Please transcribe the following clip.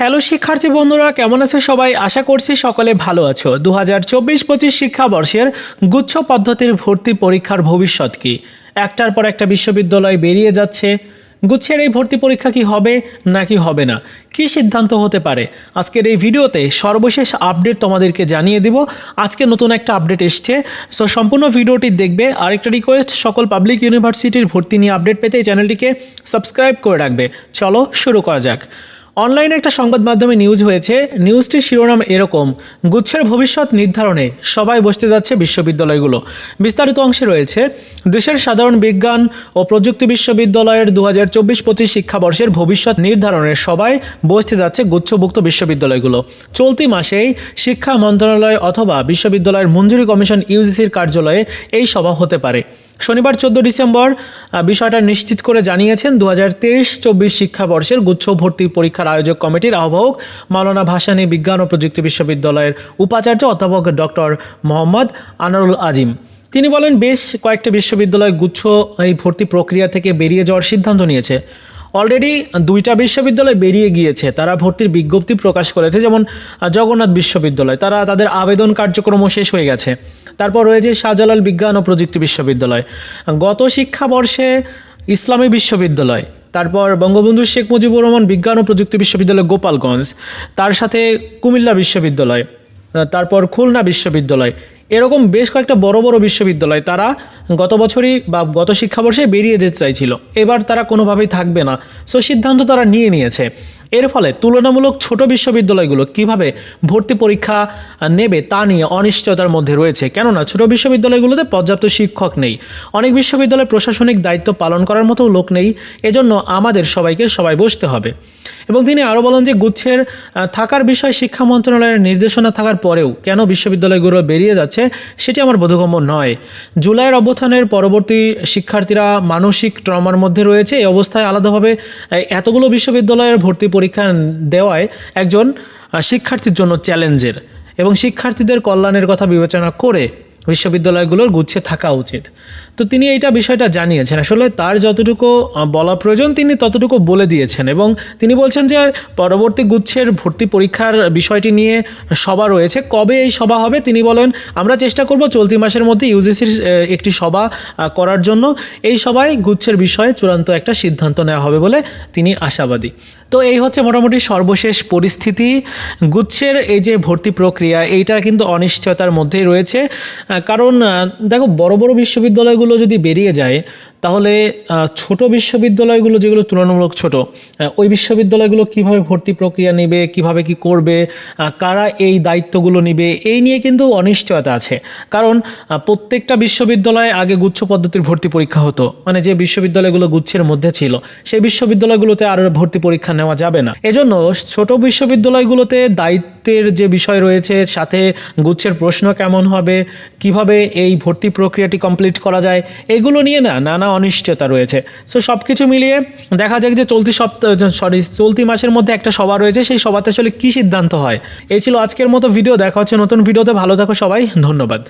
Hello শিক্ষার্থী বন্ধুরা, কেমন আছে সবাই? আশা করছি সকলে ভালো আছো। দু হাজার চব্বিশ পঁচিশ শিক্ষাবর্ষের গুচ্ছ পদ্ধতির ভর্তি পরীক্ষার ভবিষ্যৎ কি? একটার পর একটা বিশ্ববিদ্যালয় বেরিয়ে যাচ্ছে। গুচ্ছের এই ভর্তি পরীক্ষা কি হবে, নাকি হবে না? কি সিদ্ধান্ত হতে পারে? আজকের এই ভিডিওতে সর্বশেষ আপডেট তোমাদেরকে জানিয়ে দিব। আজকে নতুন একটা আপডেট এসছে। সো সম্পূর্ণ ভিডিওটি দেখবে। আরেকটা রিকোয়েস্ট সকল পাবলিক ইউনিভার্সিটির ভর্তি নিয়ে আপডেট পেতে এই চ্যানেলটিকে সাবস্ক্রাইব করে রাখবে। চলো শুরু করা যাক। অনলাইনে একটা সংবাদ মাধ্যমে নিউজ হয়েছে। নিউজটির শিরোনাম এরকম, গুচ্ছের ভবিষ্যৎ নির্ধারণে সবাই বসতে যাচ্ছে বিশ্ববিদ্যালয়গুলো। বিস্তারিত অংশে রয়েছে, দেশের সাধারণ বিজ্ঞান ও প্রযুক্তি বিশ্ববিদ্যালয়ের দু হাজার চব্বিশ পঁচিশ শিক্ষাবর্ষের ভবিষ্যৎ নির্ধারণে সবাই বসতে যাচ্ছে গুচ্ছভুক্ত বিশ্ববিদ্যালয়গুলো। চলতি মাসেই শিক্ষা মন্ত্রণালয় অথবা বিশ্ববিদ্যালয়ের মঞ্জুরি কমিশন ইউজিসির কার্যালয়ে এই সভা হতে পারে। শনিবার চোদ্দ ডিসেম্বর বিষয়টা নিশ্চিত করে জানিয়েছেন দু হাজার তেইশ চব্বিশ শিক্ষাবর্ষের গুচ্ছ ভর্তি পরীক্ষার আয়োজক কমিটির আহ্বায়ক মাওলানা ভাসানী বিজ্ঞান ও প্রযুক্তি বিশ্ববিদ্যালয়ের উপাচার্য অধ্যাপক ডক্টর মোহাম্মদ আনারুল আজিম। তিনি বলেন, বেশ কয়েকটি বিশ্ববিদ্যালয় গুচ্ছ এই ভর্তি প্রক্রিয়া থেকে বেরিয়ে যাওয়ার সিদ্ধান্ত নিয়েছে। অলরেডি দুইটা বিশ্ববিদ্যালয় বেরিয়ে গিয়েছে। তারা ভর্তির বিজ্ঞপ্তি প্রকাশ করেছে, যেমন, জগন্নাথ বিশ্ববিদ্যালয়। তারা তাদের আবেদন কার্যক্রমও শেষ হয়ে গেছে। তারপর রয়েছে শাহজালাল বিজ্ঞান ও প্রযুক্তি বিশ্ববিদ্যালয়। গত শিক্ষাবর্ষে ইসলামী বিশ্ববিদ্যালয়, তারপর বঙ্গবন্ধু শেখ মুজিবুর রহমান বিজ্ঞান ও প্রযুক্তি বিশ্ববিদ্যালয় গোপালগঞ্জ, তার সাথে কুমিল্লা বিশ্ববিদ্যালয়, তারপর খুলনা বিশ্ববিদ্যালয় এরকম বেশ কয়েকটা বড় বড় বিশ্ববিদ্যালয় তারা গত বছরই বা গত শিক্ষাবর্ষে বেরিয়ে যেতে চাইছিল। এবার তারা কোনোভাবেই থাকবে না। সো সিদ্ধান্ত তারা নিয়ে নিয়েছে। এর ফলে তুলনামূলক ছোট বিশ্ববিদ্যালয়গুলো কীভাবে ভর্তি পরীক্ষা নেবে তা নিয়ে অনিশ্চয়তার মধ্যে রয়েছে। কেননা ছোট বিশ্ববিদ্যালয়গুলোতে পর্যাপ্ত শিক্ষক নেই। অনেক বিশ্ববিদ্যালয়ে প্রশাসনিক দায়িত্ব পালন করার মতো লোক নেই। এজন্য আমাদের সবাইকে সবাই বসতে হবে। এবং তিনি আরও বলেন যে, গুচ্ছের থাকার বিষয় শিক্ষা মন্ত্রণালয়ের নির্দেশনা থাকার পরেও কেন বিশ্ববিদ্যালয়গুলো বেরিয়ে যাচ্ছে সেটি আমার বোধগম্য নয়। জুলাইয়ের অভ্যুত্থানের পরবর্তী শিক্ষার্থীরা মানসিক ট্রমার মধ্যে রয়েছে। এই অবস্থায় আলাদাভাবে এতগুলো বিশ্ববিদ্যালয়ের ভর্তি পরীক্ষা দেওয়ায় একজন শিক্ষার্থীর জন্য চ্যালেঞ্জের এবং শিক্ষার্থীদের কল্যাণের কথা বিবেচনা করে বিশ্ববিদ্যালয়গুলোর গুচ্ছে থাকা উচিত। তো তিনি এইটা বিষয়টা জানিয়েছেন। আসলে তার যতটুকু বলা প্রয়োজন, তিনি ততটুকু বলে দিয়েছেন এবং তিনি বলছেন যে, পরবর্তী গুচ্ছের ভর্তি পরীক্ষার বিষয়টি নিয়ে সভা রয়েছে। কবে এই সভা হবে? তিনি বলেন, আমরা চেষ্টা করব চলতি মাসের মধ্যে ইউজিসির একটি সভা করার জন্য। এই সভায় গুচ্ছের বিষয়ে চূড়ান্ত একটা সিদ্ধান্ত নেওয়া হবে বলে তিনি আশাবাদী। তো এই হচ্ছে মোটামুটি সর্বশেষ পরিস্থিতি। গুচ্ছের এই যে ভর্তি প্রক্রিয়া, এইটা কিন্তু অনিশ্চয়তার মধ্যেই রয়েছে। কারণ দেখো বড় বড় বিশ্ববিদ্যালয়গুলো যদি বেরিয়ে যায় তাহলে ছোট বিশ্ববিদ্যালয়গুলো যেগুলো তুলনামূলক ছোট ওই বিশ্ববিদ্যালয়গুলো কীভাবে ভর্তি প্রক্রিয়া নেবে, কীভাবে কি করবে কারা এই দায়িত্বগুলো নেবে, এই নিয়ে কিন্তু অনিশ্চয়তা আছে। কারণ প্রত্যেকটা বিশ্ববিদ্যালয়ে আগে গুচ্ছ পদ্ধতির ভর্তি পরীক্ষা হতো। মানে যে বিশ্ববিদ্যালয়গুলো গুচ্ছের মধ্যে ছিল, সেই বিশ্ববিদ্যালয়গুলোতে আর ভর্তি পরীক্ষা নেওয়া যাবে না। এজন্য ছোট বিশ্ববিদ্যালয়গুলোতে দায়িত্বের যে বিষয় রয়েছে, সাথে গুচ্ছের প্রশ্ন কেমন হবে, কীভাবে এই ভর্তি প্রক্রিয়াটি কমপ্লিট করা যায়, এগুলো নিয়ে না, নানা অনিশ্চয়তা রয়েছে। সো সব কিছু মিলিয়ে দেখা যাক যে চলতি সপ্তাহ সরি চলতি মাসের মধ্যে একটা সভা রয়েছে, সেই সভাতে আসলে কী সিদ্ধান্ত হয়। এই ছিল আজকের মতো ভিডিও দেখা হচ্ছে নতুন ভিডিওতে ভালো থাকো সবাই, ধন্যবাদ।